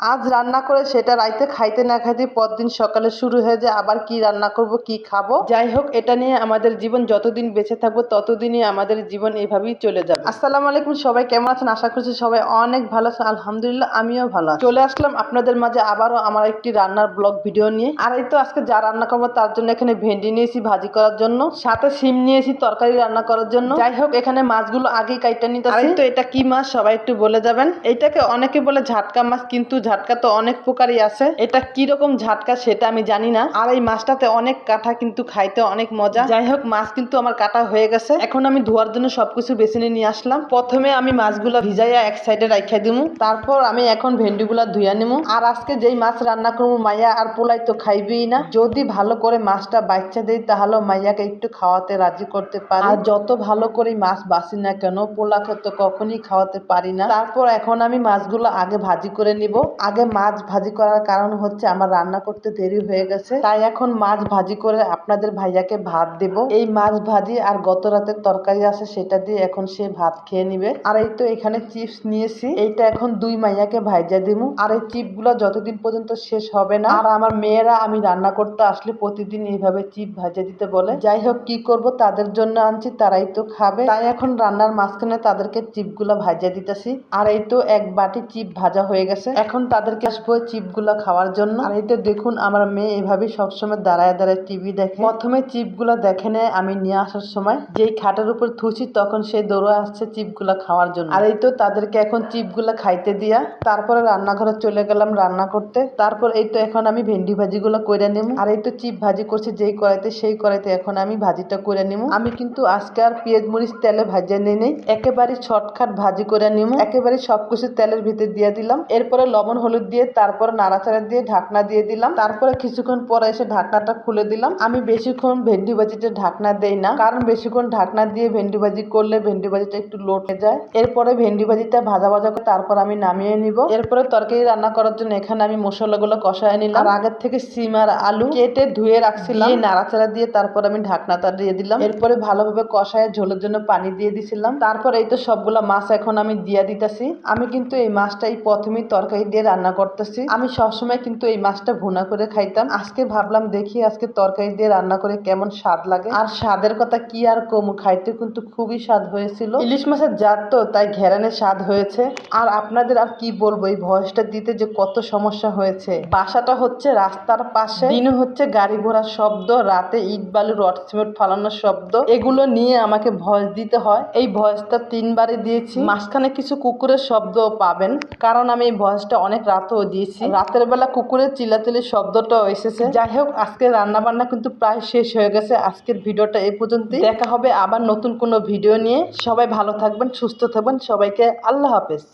আজ রান্না করে সেটা রাইতে খাইতে না খাইতে পরদিন সকালে শুরু হয়ে যায়, আবার কি রান্না করব, কি খাব? যাই হোক এটা নিয়ে আমাদের জীবন যতদিন বেঁচে থাকব, ততদিনই আমাদের জীবন এভাবেই চলে যাবে। আসসালামু আলাইকুম সবাই, কেমন আছেন? আশা করছি সবাই অনেক ভালো আছেন। আলহামদুলিল্লাহ, আমিও ভালো আছি। চলে আসলাম আপনাদের মাঝে আবারও আমার একটি রান্নার ব্লগ ভিডিও নিয়ে। আর এই তো আজকে যা রান্না করব, তার জন্য এখানে ভেন্ডি নিয়েছি ভাজি করার জন্য, সাথে সিম নিয়েছি তরকারি রান্না করার জন্য। যাই হোক এখানে মাছগুলো আগেই কাইটা নিতে তো এটা কি মাছ, সবাই একটু বলে যাবেন। এটাকে অনেকে বলে ঝাটকা মাছ, কিন্তু ঝাটকা তো অনেক প্রকারই আছে। এটা কি রকম ঝাটকা সেটা আমি জানি না। আর এই মাছটাতে অনেক কাটা কিন্তু খাইতে অনেক মজা। যাই হোক, মাছ কিন্তু আমার কাটা হয়ে গেছে। এখন আমি ধোয়ার জন্য সবকিছু বেছে নিয়ে আসলাম। প্রথমে আমি মাছগুলো ভিজাইয়া এক সাইডে রাখিয়া দিমু। তারপর আমি এখন ভেন্ডিগুলা ধুইয়া নিমু। আর আজকে যেই মাছ রান্না করব, মাইয়া আর পোলাই তো খাইবেই না। যদি ভালো করে মাছটা বাচ্চা দেই, তাহলে মাইয়াকে একটু খাওয়াতে রাজি করতে পারি। আর যত ভালো করে মাছ বাসি না কেন, পোলাকে তো কখনই খাওয়াতে পারি না। তারপর এখন আমি মাছগুলো আগে ভাজি করে নিব। আগে মাছ ভাজি করার কারণ হচ্ছে আমার রান্না করতে দেরি হয়ে গেছে। তাই এখন মাছ ভাজি করে আপনাদের ভাইয়াকে ভাত দেব। এই মাছ ভাজি আর গত রাতের তরকারি আছে সেটা দিয়ে এখন সে ভাত খেয়ে নিবে। আর এই তো এখানে চিপস নিয়েছি। এইটা এখন দুই মাইয়াকে ভাইজা দিমু। আর এই চিপগুলো যতদিন পর্যন্ত শেষ হবে না, আর আমার মেয়েরা আমি রান্না করতে আসলে প্রতিদিন এইভাবে চিপ ভাজা দিতে বলে। যাই হোক, কি করব তাদের জন্য আনছি, তারাই তো খাবে। তাই এখন রান্নার মাঝখানে তাদেরকে চিপগুলা ভাজা দিতেছি। আর এই তো এক বাটি চিপ ভাজা হয়ে গেছে। এখন তাদেরকে আসব চিপগুলা খাওয়ার জন্য। আর তো দেখুন, আমার মেয়ে এভাবে সবসময় দাঁড়ায় দাঁড়ায় টিভি দেখে। প্রথমে চিপগুলা দেখে নেয় আমি নিয়ে আসার সময়। যেই খাটের উপর থুছি তখন সে দৌড়ে আসছে চিপগুলা খাওয়ার জন্য। আর এই তো তাদেরকে এখন চিপগুলা খাইতে দিয়া তারপরে রান্নাঘরে চলে গেলাম রান্না করতে। তারপর এই তো এখন আমি ভেন্ডি ভাজি গুলো করে নেব। আর এই তো চিপ ভাজি করছে, যেই কড়াইতে সেই কড়াইতে এখন আমি ভাজিটা করে নেব। আমি কিন্তু আজকে আর পেঁয়াজ, মরিচ, তেলে ভাজিয়ে নেই। একেবারে শর্টকাট ভাজি করে নিবো। একেবারে সবকিছু তেলের ভিতরে দিয়ে দিলাম। এরপরে লবণ হলুদ দিয়ে, তারপর নাড়াচাড়া দিয়ে ঢাকনা দিয়ে দিলাম। তারপরে কিছুক্ষণ পরে এসে ঢাকনাটা খুলে দিলাম। আমি বেশিক্ষণ ভেন্ডি ভাজিতে ঢাকনা দেই না, কারণ বেশিক্ষণ ঢাকনা দিয়ে ভেন্ডি ভাজি করলে ভেন্ডি ভাজিটা একটু লোটে যায়। এরপরে ভেন্ডি ভাজিটা ভাজা ভাজা করে তারপর আমি নামিয়ে নিব। এরপরে তরকারি রান্না করার জন্য এখানে আমি মশলাগুলো কষায় নিলাম। আগের থেকে সিম আর আলু কেটে ধুয়ে রাখছিলাম। নাড়াচাড়া দিয়ে তারপর আমি ঢাকনাটা দিয়ে দিলাম। এরপরে ভালোভাবে কষায় ঝোলের জন্য পানি দিয়ে দিছিলাম। তারপর এই তো সবগুলা মাছ এখন আমি দিয়া দিতেছি। আমি কিন্তু এই মাছটা এই প্রথমেই তরকারি দিয়ে রান্না করতেছি। আমি সবসময় কিন্তু এই মাছটা ভুনা করে খাইতাম। আজকে ভাবলাম দেখি আজকে তরকারি দিয়ে রান্না করে কেমন স্বাদ লাগে। আর স্বাদের কথা কি আর কম, খাইতে কিন্তু খুবই স্বাদ হয়েছিল। ইলিশ মাছের জাত তো, তাই ঘেরানের স্বাদ হয়েছে। আর আপনাদের আর কি বলব, এই ভয়েসটা দিতে যে কত সমস্যা হয়েছে। বাসাটা হচ্ছে রাস্তার পাশে। দিনে হচ্ছে গাড়ি ঘোড়ার শব্দ, রাতে ইট, বালু, রড, সিমেন্ট ফালানোর শব্দ। এগুলো নিয়ে আমাকে ভয়েস দিতে হয়। এই ভয়েসটা তিনবারে দিয়েছি। মাঝখানে কিছু কুকুরের শব্দ পাবেন। কারণ আমি এই ভয়েসটা অনেক রাতেও দিয়েছি। রাতের বেলা কুকুরের চিল্লাচিল্লির শব্দটাও এসেছে। যাই হোক আজকে রান্না বান্না কিন্তু প্রায় শেষ হয়ে গেছে। আজকের ভিডিওটা এই পর্যন্ত দেখা হবে আবার নতুন কোনো ভিডিও নিয়ে। সবাই ভালো থাকবেন সুস্থ থাকবেন। সবাইকে আল্লাহ হাফেজ।